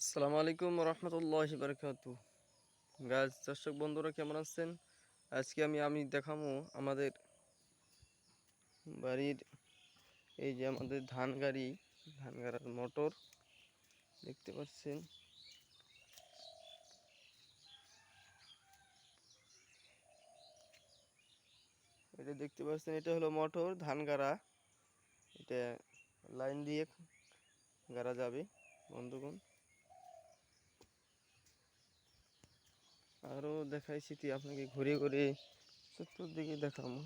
আসসালামু আলাইকুম রহমতুল্লাহি বারকাতু। গাছ দর্শক বন্ধুরা কেমন আছেন? আজকে আমি আমি দেখাবো আমাদের বাড়ির এই যে আমাদের ধান গাড়ি, ধান গাড়ার মোটর। দেখতে পাচ্ছেন? এটা দেখতে পাচ্ছেন, এটা হলো মোটর, ধান গাড়া। এটা লাইন দিয়ে গাড়া যাবে, বন্ধুগণ। আরও দেখাইছি আপনাকে ঘুরে ঘুরে চতুর্দিকে দেখাবো।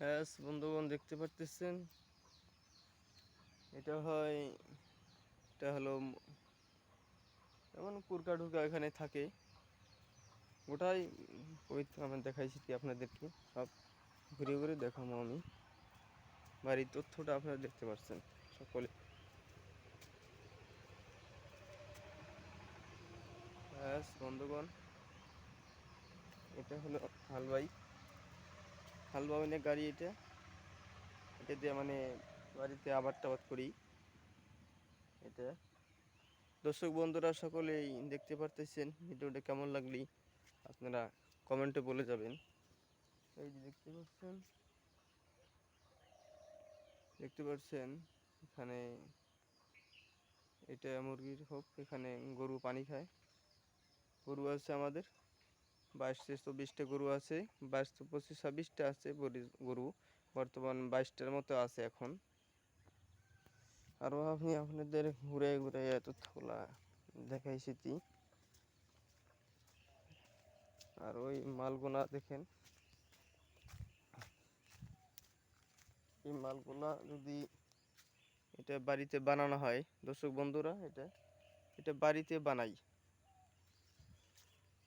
হ্যাঁ বন্ধুগণ দেখতে পারতেছেন? এটা হয়, এটা হলো যেমন কুরকা টুরকা এখানে থাকে। ওটাই ওই তো আমি দেখাইছি কি আপনাদেরকে। সব ঘুরে ঘুরে দেখাবো আমি। বাড়ির তথ্যটা আপনারা দেখতে পাচ্ছেন সকলে। ব্যাস বন্ধুগণ, এটা হলো হালবাই। হাল বাগানের গাড়ি এটা। এটা দিয়ে মানে বাড়িতে আবাদ টাবাদ করি। এটা। দর্শক বন্ধুরা, সকলেই দেখতে পারতেছেন ভিডিওটা কেমন লাগলি? আপনারা কমেন্টে বলে যাবেন। এই যে দেখতে পাচ্ছেন। দেখতে পাচ্ছেন, এখানে এটা মুরগির হোক, এখানে গরু পানি খায়। গরু আছে আমাদের। বাইশ, তেইশ তো বিশটা গরু আছে, বাইশ তো পঁচিশ, ছাব্বিশটা আছে গরি- বর্তমান বাইশটার মতো আছে এখন। আরও আমি আপনাদের ঘুরে ঘুরে এত থোলা দেখাইছি তি আর ওই মালগুনা দেখেন। এই মালগুলা যদি এটা বাড়িতে বানানো হয়, দর্শক বন্ধুরা, এটা এটা বাড়িতে বানাই।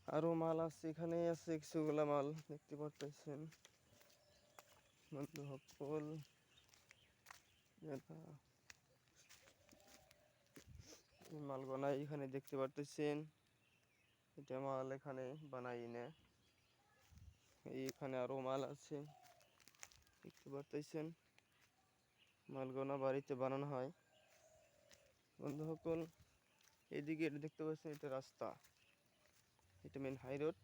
আরও মাল আছে এখানে আছে কিছুগুলা মাল, দেখতে পারতেছেন। বন্ধু সকল মাল বানাই এখানে দেখতে পারতেছেন। এটা মাল এখানে বানাই নে। এইখানে আরও মাল আছে, দেখতে পারতেছেন। মালগোনা বাড়িতে বানানো হয়। বন্ধু সকল এদিকে দেখতে পাচ্ছেন, এটা রাস্তা। এটা মেন হাই রোড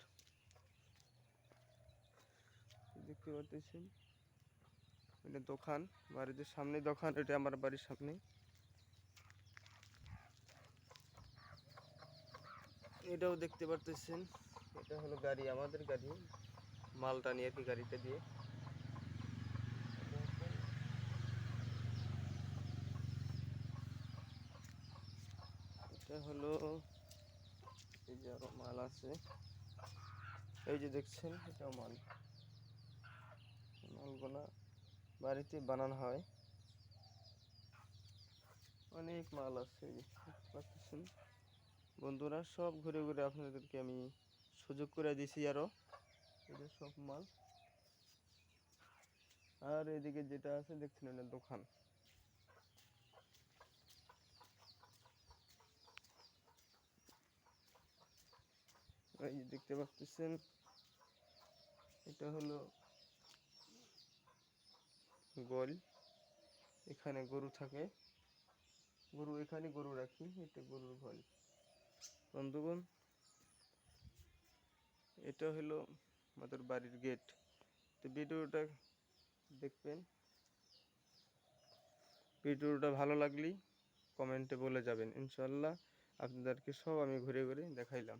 দেখতে পাচ্ছেন এটা দোকান বাড়ির সামনে দোকান, এটা আমার বাড়ির সামনে। এটাও দেখতে পারতেছেন। এটা হলো গাড়ি, আমাদের গাড়ি। মালটা নিয়ে আর কি গাড়িটা দিয়ে। এটা হলো এই যে আরও মাল আছে। এই যে দেখছেন, এটাও মাল। মালগুলা বাড়িতে বানানো হয়। অনেক মাল আছে পাচ্ছেন। বন্ধুরা, সব ঘুরে ঘুরে আপনাদেরকে আমি সুযোগ করে দিছি আরও। এটা সব মাল। আর এদিকে যেটা আছে, দেখছেন, এটা দোকান। এই যে দেখতে পাচ্ছেন, এটা হলো গোল। এখানে গরু থাকে। গরু এখানে গরু রাখি, এটা গরুর ঘর বন্ধুগণ, এটা হলো আমাদের বাড়ির গেট। তো ভিডিওটা দেখবেন। ভিডিওটা ভালো লাগলে, কমেন্টে বলে যাবেন। ইনশাল্লাহ আপনাদেরকে সব আমি ঘুরে ঘুরে দেখাইলাম।